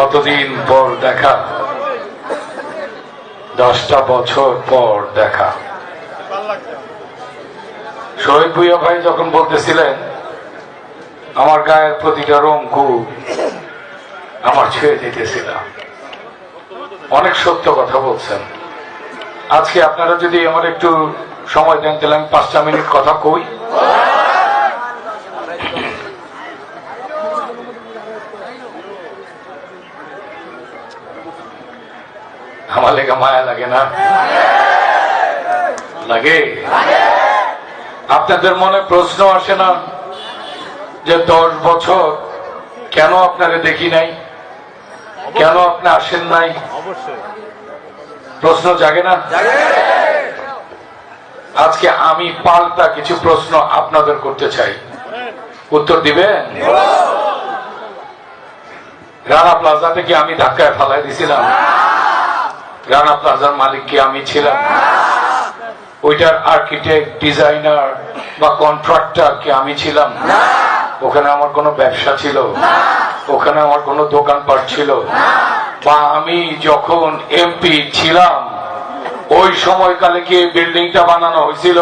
কতদিন পর দেখা? দশটা বছর পর দেখা। শহীদ ভুইয়া ভাই যখন বলতেছিলেন, আমার গায়ের প্রতিটা রঙ্কু আমার ছুঁয়ে দিতেছিলাম। অনেক সত্য কথা বলছেন। আজকে আপনারা যদি আমার একটু সময় দেন, তাহলে আমি পাঁচটা মিনিট কথা কই আমার লেগে মায়া লাগে না? লাগে? আপনাদের মনে প্রশ্ন আসে না যে দশ বছর কেন আপনারে দেখি নাই? কেন আপনি আসেন নাই? প্রশ্ন জাগে না? আজকে আমি পাল্টা কিছু প্রশ্ন আপনাদের করতে চাই। উত্তর দিবেন? রানা প্লাজাতে কি আমি ধাক্কায় ফালাই দিছিলাম? রানা প্লাজার মালিক কি আমি ছিলাম? ওইটার আর্কিটেক্ট ডিজাইনার বা কন্ট্রাক্টর কি আমি ছিলাম? ওখানে আমার কোনো ব্যবসা ছিল? ওখানে আমার কোনো দোকানপাট ছিল? বা আমি যখন এমপি ছিলাম ওই সময়কালে কি বিল্ডিংটা বানানো হয়েছিল?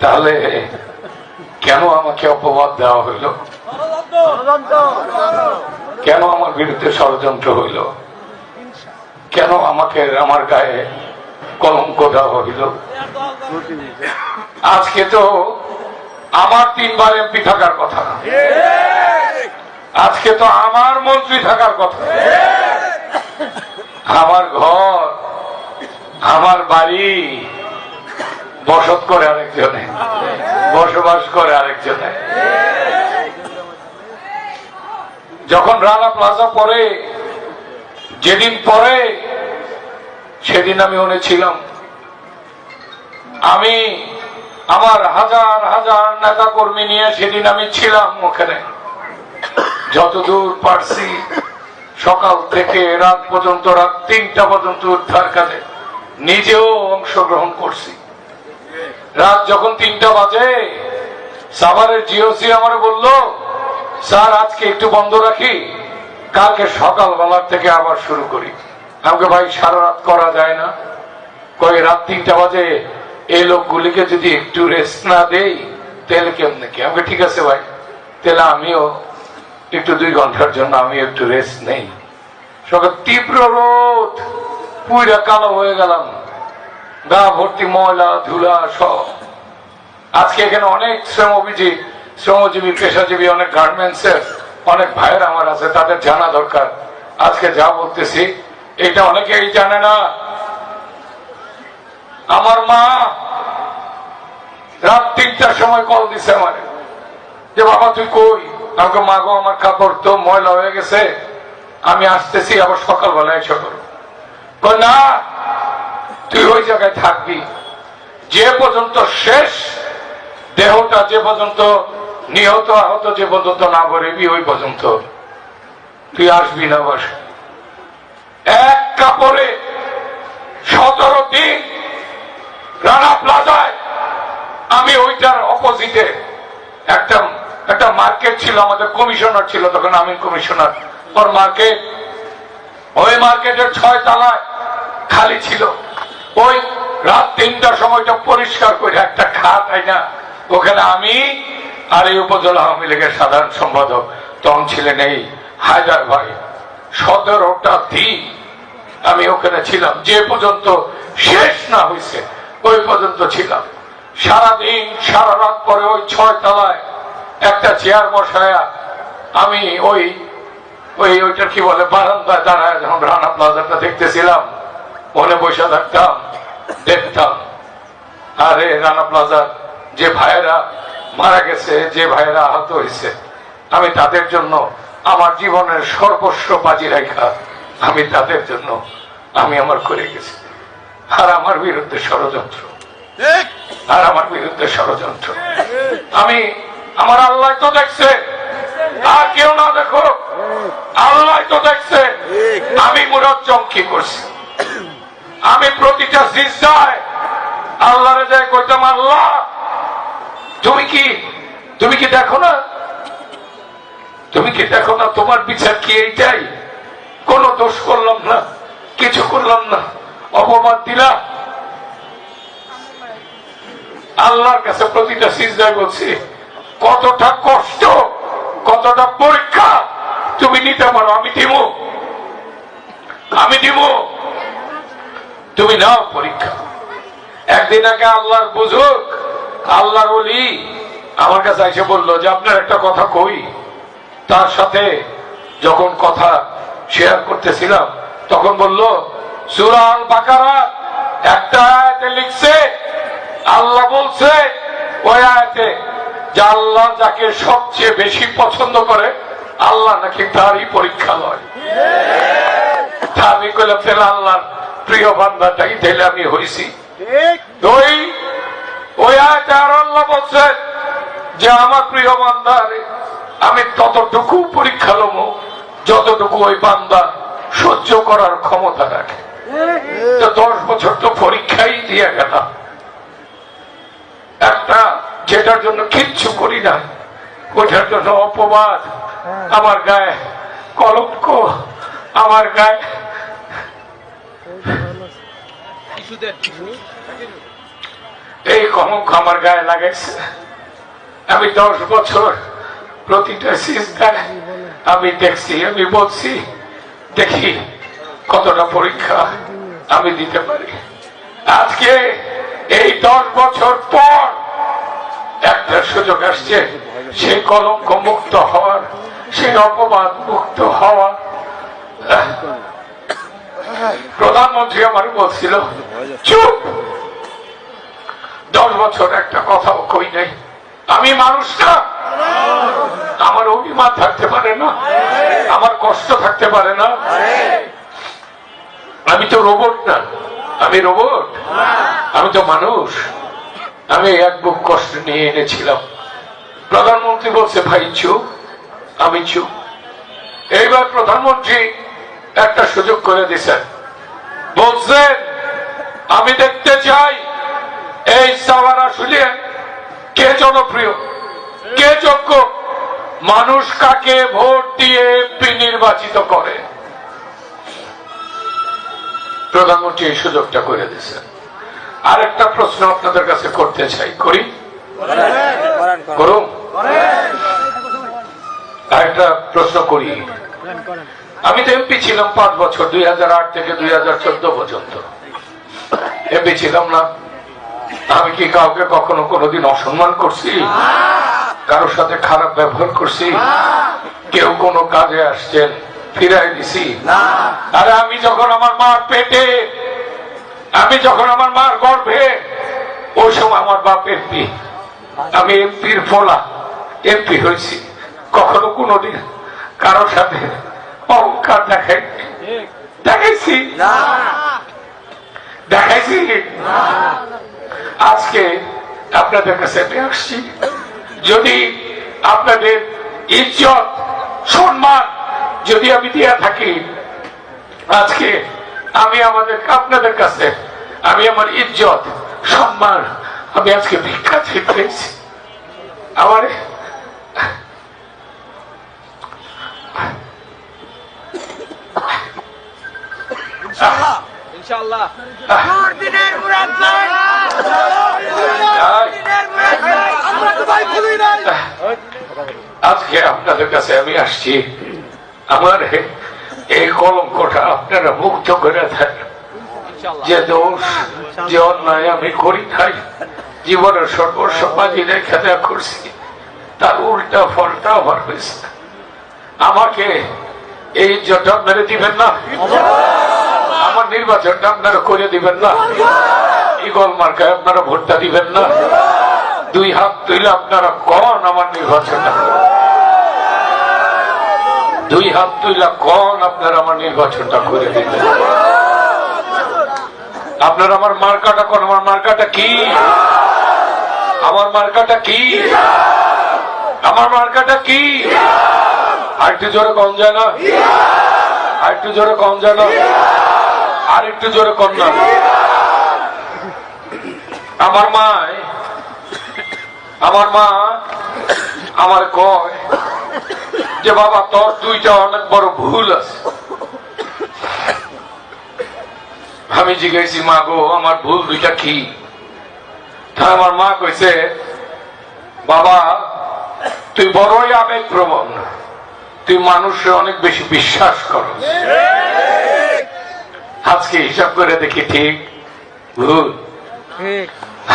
তাহলে কেন আমাকে অপবাদ দেওয়া হইল কেন আমার বিরুদ্ধে ষড়যন্ত্র হইল? কেন আমাকে, আমার গায়ে কলঙ্ক দেওয়া হইল? আজকে তো আমার তিনবার এমপি থাকার কথা আজকে তো আমার মন্ত্রী থাকার কথা। আমার ঘর, আমার বাড়ি বসত করে আরেকজনে, বসবাস করে আরেকজনে। যখন রানা প্লাজা পরে, যেদিন পরে, সেদিন আমি ওনে ছিলাম আমি আমার হাজার হাজার নেতা কর্মী নিয়ে সেদিন আমি ছিলাম ওখানে। যতদূর পারছি, সকাল থেকে রাত পর্যন্ত, রাত তিনটা পর্যন্ত উদ্ধার কাজে নিজেও অংশগ্রহণ করছি। রাত যখন তিনটা বাজে, সাভারের জিওসি আমার বলল স্যার, আজকে একটু বন্ধ রাখি। কালকে সকালবেলার থেকে আবার শুরু করি। আমাকে ভাই, সারা রাত করা যায় না। কয়ে, রাত তিনটা বাজে। এই লোকগুলিকে যদি একটু রেস্ট না দেই, তাহলে কেমনে কি? আমাকে ঠিক আছে ভাই, তাহলে আমিও একটু দুই ঘণ্টার জন্য আমি একটু রেস্ট নেই। সকাল, তীব্র রোদ। পুইরা কালো হয়ে গেলাম। গা ভর্তি ময়লা, ধুলা সব। আজকে এখানে অনেক শ্রমজীবী শ্রমজীবী, পেশাজীবী, অনেক গার্মেন্টস এর অনেক ভাইয়ের আমার আছে, তাদের জানা দরকার। আজকে যা বলতেছি, এটা অনেকেই জানে না। আমার মা রাত তিনটার সময় কল দিছে আমারে। যে, বাবা, তুই কই? আমাকে মা গো, আমার কাপড় তো ময়লা হয়ে গেছে। আমি আসতেছি, আবার সকালবেলা এসে করো না, তুই ওই জায়গায় থাকবি। যে পর্যন্ত শেষ, দেহটা যে পর্যন্ত নিহত আহত যে পর্যন্ত না করিবি, ওই পর্যন্ত তুই আসবি না বাস। এক কাপড়ে সতেরো দিন রানা প্লাজায় আমি ওইটার অপোজিটে একটা একটা মার্কেট ছিল, আমাদের কমিশনার ছিল, তখন আমি কমিশনার ওর মার্কেট ওই মার্কেটের ছয় তলায় খালি ছিল। ওই রাত তিনটার সময়টা পরিষ্কার করে একটা খাট না ওখানে আমি আর এই উপজেলা আওয়ামী লীগের সাধারণ সম্পাদক তখন ছিলেন এই হায়দার ভাই। সতেরোটা দিন আমি ওখানে ছিলাম। যে পর্যন্ত শেষ না হয়েছে ওই পর্যন্ত ছিলাম। সারাদিন সারা রাত পরে ওই ছয় তলায় একটা চেয়ার বসায়া আমি ওই ওই ওইটা কি বলে, বারান্দায় দাঁড়ায় যখন রানা প্লাজাটা দেখতেছিলাম, মনে বসে থাকতাম, দেখতাম। আরে রানা প্লাজার যে ভাইয়েরা মারা গেছে, যে ভাইয়েরা আহত হয়েছে, আমি তাদের জন্য আমার জীবনের সর্বস্ব বাজি রেখা, আমি তাদের জন্য আমি আমার করে গেছি। আর আমার বিরুদ্ধে ষড়যন্ত্র। আর আমার বিরুদ্ধে ষড়যন্ত্র। আমি, আমার আল্লাহ তো দেখছে, আর কেউ না দেখো, আল্লাহ তো দেখছে, আমি মুরত চমকি করছি? আমি প্রতিটা সিজদায় আল্লাহরে যায় কইতাম, আল্লাহ তুমি কি তুমি কি দেখো না? তুমি কি দেখো না তোমার বিচার কি এইটাই? কোন দোষ করলাম না, কিছু করলাম না, অপবাদ দিলা আল্লাহর কাছে প্রতিটা সিজদায় বলছি, কতটা কষ্ট, কতটা পরীক্ষা, তুমি নিতে পারো, আমি দিব। আমি দিব। তুমি নাও পরীক্ষা। একদিন আগে আল্লাহর বুঝুক আল্লাহর বলি আমার কাছে এসে বলল যে আপনার একটা কথা কই? তার সাথে যখন কথা শেয়ার করতেছিলাম তখন বলল সুরাল বাকারা একটা আয়াতে লিখছে আল্লাহ বলছে ওই আয়াতে যে আল্লাহ যাকে সবচেয়ে বেশি পছন্দ করে আল্লাহ নাকি তারই পরীক্ষা লয়। তা আমি কইলাম তাহলে আল্লাহর প্রিয় বান্দাটাই তাহলে আমি হইছি। ঠিক। দুই ওই আয়াতে আর বলছেন যে আমার প্রিয় বান্দার, আমি ততটুকু পরীক্ষা লম যতটুকু ওই বান্দা সহ্য করার ক্ষমতা রাখে। দশ বছর তো পরীক্ষাই দিয়ে গেলাম। একটা যেটার জন্য কিচ্ছু করি না, ওইটার জন্য অপবাদ। আমার গায়ে কলঙ্ক, আমার গায়ে এই কলঙ্ক আমার গায়ে লাগাইছে আমি দশ বছর প্রতিটা সিজদায় আমি দেখছি, আমি বলছি, দেখি কতটা পরীক্ষা আমি দিতে পারি। আজকে এই দশ বছর পর একটা সুযোগ আসছে সেই কলঙ্ক মুক্ত হওয়ার সেই অপবাদ মুক্ত হওয়ার। প্রধানমন্ত্রী আমার বলছিল, চুপ! দশ বছর একটা কথাও কই নাই। আমি মানুষ না। আমার অভিমান থাকতে পারে না। আমার কষ্ট থাকতে পারে না। আমি তো রোবট না। আমি রোবট। আমি তো মানুষ। আমি এক বুক কষ্ট নিয়ে এনেছিলাম। প্রধানমন্ত্রী বলছে, ভাই, চুপ। আমি চুপ। এইবার প্রধানমন্ত্রী একটা সুযোগ করে দিছেন বলছেন, আমি দেখতে চাই এই সাওয়ার আসলে কে জনপ্রিয়? কে যোগ্য? মানুষ কাকে ভোট দিয়ে এমপি নির্বাচিত করে? প্রধানমন্ত্রী এই সুযোগটা করে দিয়েছেন। আরেকটা প্রশ্ন আপনাদের কাছে করতে চাই করি? করুন আরেকটা প্রশ্ন করি। আমি তো এমপি ছিলাম পাঁচ বছর দুই হাজার আট থেকে দুই হাজার চোদ্দ পর্যন্ত। এমপি ছিলাম না। আমি কি কাউকে কখনো কোনোদিন অসম্মান করছি? কারোর সাথে খারাপ ব্যবহার করছি? কেউ কোনো কাজে আসছেন ফিরাই দিছি? আরে আমি যখন আমার মার পেটে, আমি যখন আমার মার গর্ভে, ওই সময় আমার বাপ এমপি আমি এমপির ফলা এমপি হয়েছি। কখনো কোনোদিন কারোর সাথে অহংকার দেখাই দেখাইছি? দেখাইছি? আজকে আপনাদের কাছে আসছি। যদি আপনাদের ইজ্জত, সম্মান যদি আমি দিয়া থাকি, আজকে আমি আমাদের, আপনাদের কাছে আমি আমার ইজ্জত, সম্মান, আমি আজকে ভিক্ষা চেয়েছি আমার ইনশাআল্লাহ। দিনের মুরাদ ভাই দিনের মুরাদ ভাই আমরা তো ভাই ভুলি নাই। আজকে আপনাদের কাছে আমি আসছি। আমার এই কলঙ্কটা আপনারা মুক্ত করে দেন। যে দোষ যে অন্যায় আমি করি নাই জীবনের সর্বস্ব বাজি রেখে দেয়া করছি তার উল্টা ফলটা আমার হয়েছে। আমাকে এই ইজ্জতটা মেরে দিবেন না? আমার নির্বাচনটা আপনারা করে দিবেন না। ইগল মার্কায় আপনারা ভোটটা দিবেন না। দুই হাত তুইলে আপনারা কন আমার নির্বাচনটা। দুই হাত তুইলা কন আপনারা আমার নির্বাচনটা করে দিবেন। আপনার আমার মার্কাটা কোন, আমার মার্কাটা কি? আমার মার্কাটা কি? আমার মার্কাটা কি? আর একটু জোরে কম যায় না? আর জোরে কম যায় না? আর একটু জোরে না। আমার মা আমার মা, আমার কয় যে বাবা, তোর দুইটা অনেক বড় ভুল আছে। আমি জিজ্ঞেসি, মা গো, আমার ভুল দুইটা কি? আমার মা কইছে, বাবা, তুই বড়ই আবেগ প্রবণ তুই মানুষে অনেক বেশি বিশ্বাস করো আজকে হিসাব করে দেখি ঠিক? ভুল।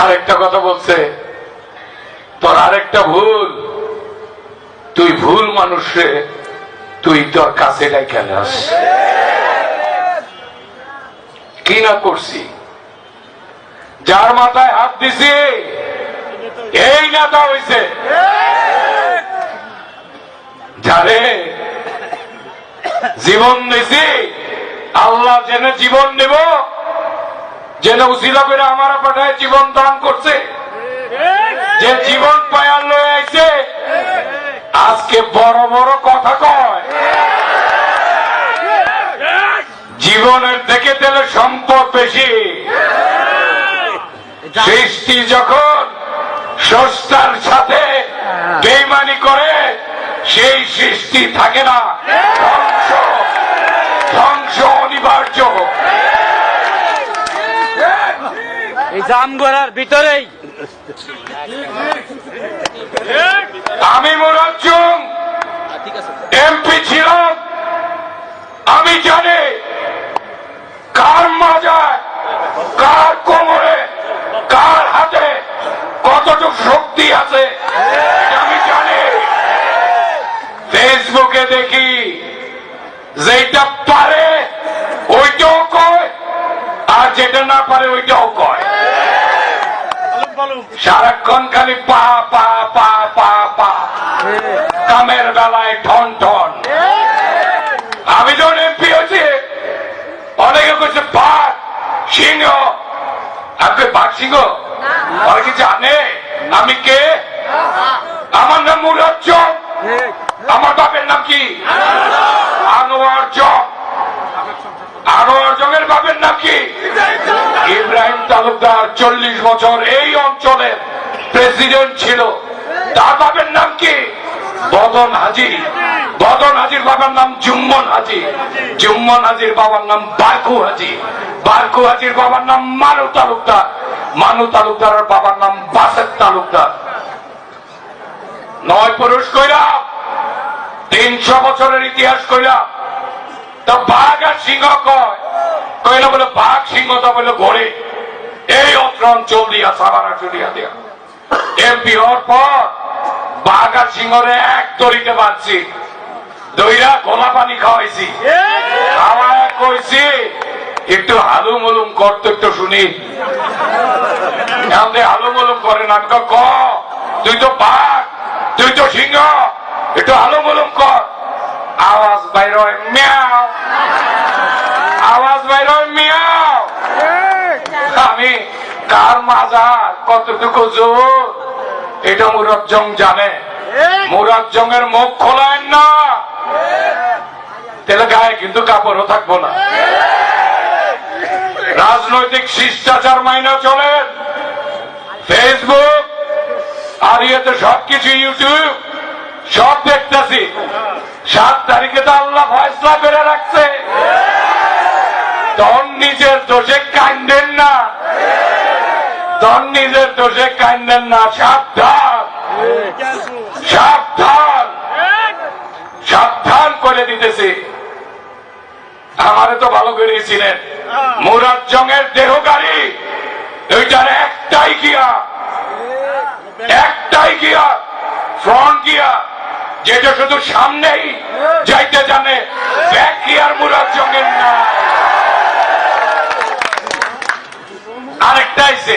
আরেকটা কথা বলছে তোর আরেকটা ভুল। তুই ভুল মানুষে তুই তোর কাছে ডেকে আস কি না করছি? যার মাথায় হাত দিছি এই নেতা হইছে। যারে জীবন দিছি আল্লাহ জেনে জীবন নেব জেনে উসিলা করে আমার পাঠায় জীবন দান করছে। যে জীবন পায়ার লয়ে আইছে, আজকে বড় বড় কথা কয়। জীবনের থেকে দিলে সম্পদ বেশি। সৃষ্টি যখন স্রষ্টার সাথে বেইমানি করে, সেই সৃষ্টি থাকে না। অনিবার্য এই জামগড়ার ভিতরেই। আমি মোরাজ্জুম এমপি ছিলাম। আমি জানি কার মাজায় কার কোমরে কার হাতে কতটুকু শক্তি আছে আমি জানি। ফেসবুকে দেখি যেটা পারে আর যেটা না পারে ওইটাও কয়। সারাক্ষণ খালি পা পা পা পা পা। কামের বেলায় ঠন ঠন। আমি যখন এমপি হয়েছি, অনেকে কইছে বাঘ, সিংহ। আপনি বাঘ, সিংহ? অনেকে জানে। আমি কে? আমার নাম মুরাজ্জম আমার বাপের নাম কি? আনোয়ার জং আনোয়ার জংয়ের বাপের ইব্রাহিম তালুকদার চল্লিশ বছর এই অঞ্চলের প্রেসিডেন্ট ছিল। তার বাপের নাম কি? বদন হাজি। বদন হাজির বাবার নাম জুম্মন হাজি। জুম্মন হাজির বাবার নাম বারকু হাজি। বারকু হাজির বাবার নাম মানু তালুকদার। মানু তালুকদারের বাবার নাম বাসের তালুকদার। নয় পুরুষ কইলাম তিনশো বছরের ইতিহাস কইলাম তো বাঘ আর সিংহ কয়? কইলে বলে, বাঘ, সিংহ তো বলে এই দিয়া সাবানা চুলিয়া দিয়া এমপি হওয়ার পর বাঘ এক দড়িতে বাঁধছি। দইরা গোলা পানি খাওয়াইছি। খাওয়া কইছি, একটু হালুম হলুম করতো একটু শুনি। হালুম হলুম করে না ক, তুই তো বাঘ, তুই তো সিংহ, একটু হালুম হলুম কর। আওয়াজ বাইর হয় মিয়াও। আওয়াজ বাইর হয় মিয়াও। আমি কার মাজার? কতটুকু জোর? এটা মুরাজ্জং জানে। মুরাজ্জং এর মুখ খোলায় না। তাহলে গায়ে কিন্তু কাপড়ও থাকব না। রাজনৈতিক শিষ্টাচার মাইনা চলেন। ফেসবুক, আর ইয়েতে সবকিছু ইউটিউব। সব দেখতেছি। সাত তারিখে তো আল্লাহ ফয়সলা করে রাখছে। তখন নিজের দোষে কান্দেন না। তখন নিজের দোষে কান্দেন না। সাবধান। সাবধান। সাবধান করে দিতেছি। আমারে তো ভালো করেছিলেন মুরাজ্জংয়ের দেহ গাড়ি ওইটার একটাই গিয়া একটাই গিয়া ফ্রন্ট গিয়া যেটা শুধু সামনেই যাইতে জানে ব্যাক গিয়ার মুরাজ্জংয়ের না আরেকটা আইছে।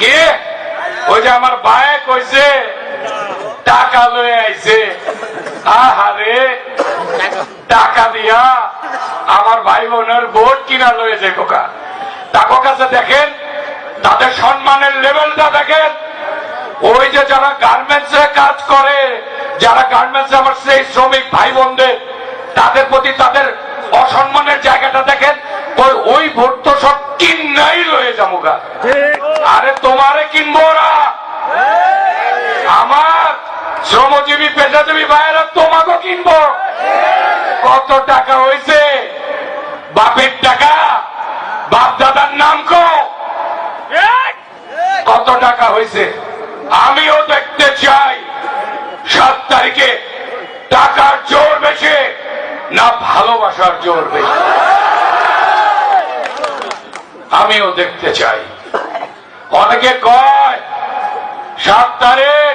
কে? ওই যে আমার ভাই কইছে, টাকা লয়ে আইছে। আহারে, টাকা দিয়া আমার ভাই বোনের ভোট কিনা লয়ে যে কোকা তাকো কাছে দেখেন, তাদের সম্মানের লেভেলটা দেখেন। ওই যে যারা গার্মেন্টস কাজ করে যারা গার্মেন্টস সেই শ্রমিক ভাই বোনদের তাদের প্রতি তাদের অসম্মানের জায়গাটা দেখেন ওই ওই ভোট তো সব কিনাই রয়ে যামুগা আরে তোমারে কিনবো ওরা আমার শ্রমজীবী পেশাজীবী ভাইয়েরা তোমাকে কিনবো। কত টাকা হয়েছে বাপের টাকা? বাপ দাদার নাম কত টাকা হয়েছে আমিও দেখতে চাই। তারিখে টাকার জোর বেশি না ভালোবাসার জোর বেশি? আমিও দেখতে চাই। অনেকে কয়, সাত তারিখ,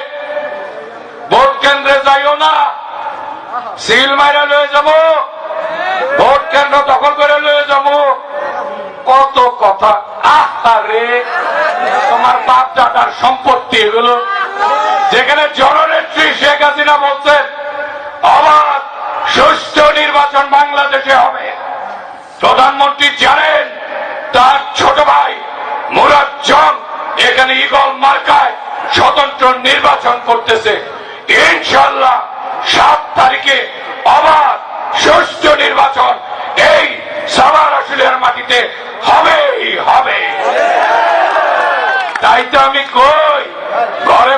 ভোট কেন্দ্রে যাইও না, সিল মাইরা লয়ে যাব, ভোট কেন্দ্র দখল করে লয়ে যাব। কত কথা। আহারে তোমার বাপ দাদার সম্পত্তি এগুলো যেখানে জননেত্রী শেখ হাসিনা বলছেন, অবাধ সুষ্ঠু নির্বাচন বাংলাদেশে হবে। প্রধানমন্ত্রী জানেন, তার ছোট ভাই মুরাদ জং এখানে ইগল মার্কায় স্বতন্ত্র নির্বাচন করতেছে। ইনশাল্লাহ সাত তারিখে অবাধ সুষ্ঠু নির্বাচন এই সাবার আসলের মাটিতে হবেই, হবে। তাই তো আমি কই, ঘরে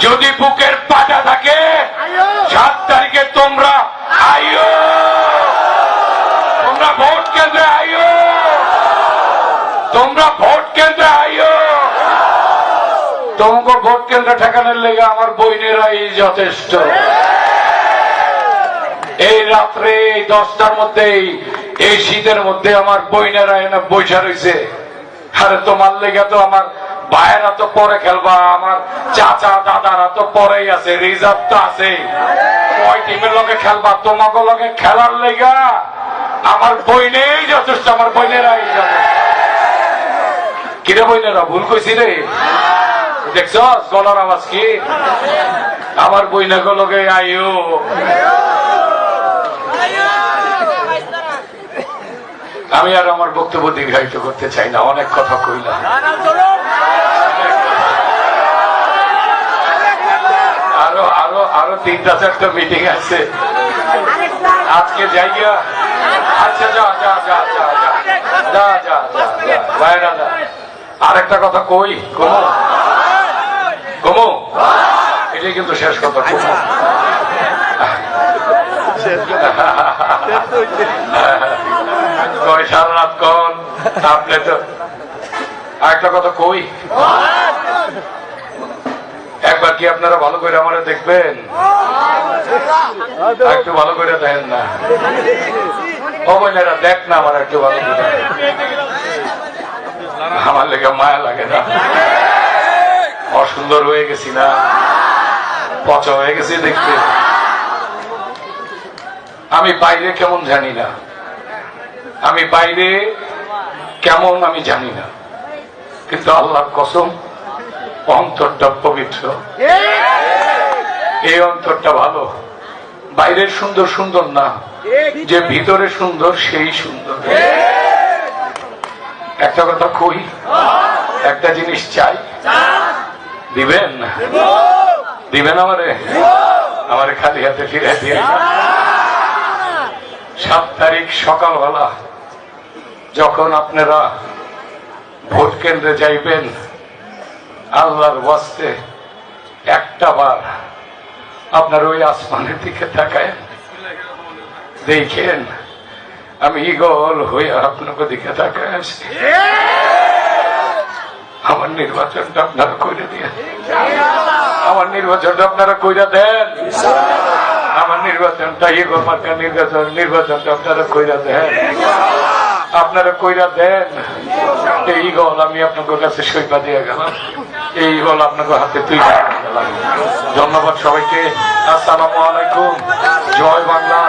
যদি বুকের পাটা থাকে সাত তারিখে তোমরা আইও তোমরা ভোট কেন্দ্রে আইও তোমরা ভোট কেন্দ্রে আইও তোমাকে ভোট কেন্দ্রে ঠেকানোর লেগে আমার বইনেরাই যথেষ্ট। এই রাত্রে এই দশটার মধ্যেই এই শীতের মধ্যে আমার বইনেরা এনে বৈশা রয়েছে আরে তোমার লেগে তো আমার ভাইয়েরা তো পরে খেলবা, আমার চাচা, দাদারা তো পরেই আছে, রিজার্ভ তো আছে কয় টিমের লগে খেলবা? তোমাকে লগে খেলার লেগা আমার বই নেই যথেষ্ট, আমার বইনেরাই কিরে বইনেরা, ভুল কইছি রে? দেখছ, গলার আওয়াজ কি? আমার বইনাকে লগে আইও আমি আর আমার বক্তব্য দীর্ঘায়িত করতে চাই না, অনেক কথা কইলাম আরও আরও তিনটা চারটা মিটিং আছে। আজকে যাই আচ্ছা যা যা যা যা যা যা যা যা বাইরা যা। আরেকটা কথা কই কমো? কমো? এটাই কিন্তু শেষ কথা কমো। হইছে। কয় সারা রাত কন আপনি তো। আরেকটা কথা কই? একবার কি আপনারা ভালো করে আমারে দেখবেন? একটু ভালো করে দেখেন না। ও বোনেরা দেখ না আমার একটু ভালো করে আমার লেগে মায়া লাগে না। অসুন্দর হয়ে গেছি না। পচা হয়ে গেছি দেখতে। আমি বাইরে কেমন জানি না। আমি বাইরে কেমন আমি জানি না। কিন্তু আল্লাহর কসম অন্তরটা পবিত্র। এই অন্তরটা ভালো। বাইরের সুন্দর সুন্দর না। যে ভিতরে সুন্দর, সেই সুন্দর। একটা কথা কই? একটা জিনিস চাই। দিবেন? দিবেন আমারে? আমারে খালি হাতে ফিরে দিয়ে সাত তারিখ সকালবেলা যখন আপনারা ভোট কেন্দ্রে যাইবেন আল্লাহর বস্তে একটা বার আপনার ওই আসমানের দিকে তাকায়। দেখেন, আমি ইগল হয়ে আপনাকে দিকে তাকায় আছি আমার নির্বাচনটা আপনারা কইরে দিয়ে আমার নির্বাচনটা আপনারা কইরা দেন। আমার নির্বাচনটা ইগল মার্কা নির্বাচন নির্বাচনটা আপনারা কইরা দেন। আপনারা কইরা দেন। এই গল আমি আপনাকে কাছে সইপা দিয়ে গেলাম। এই গল আপনাকে হাতে তুই ধন্যবাদ সবাইকে। আসসালামু আলাইকুম। জয় বাংলা।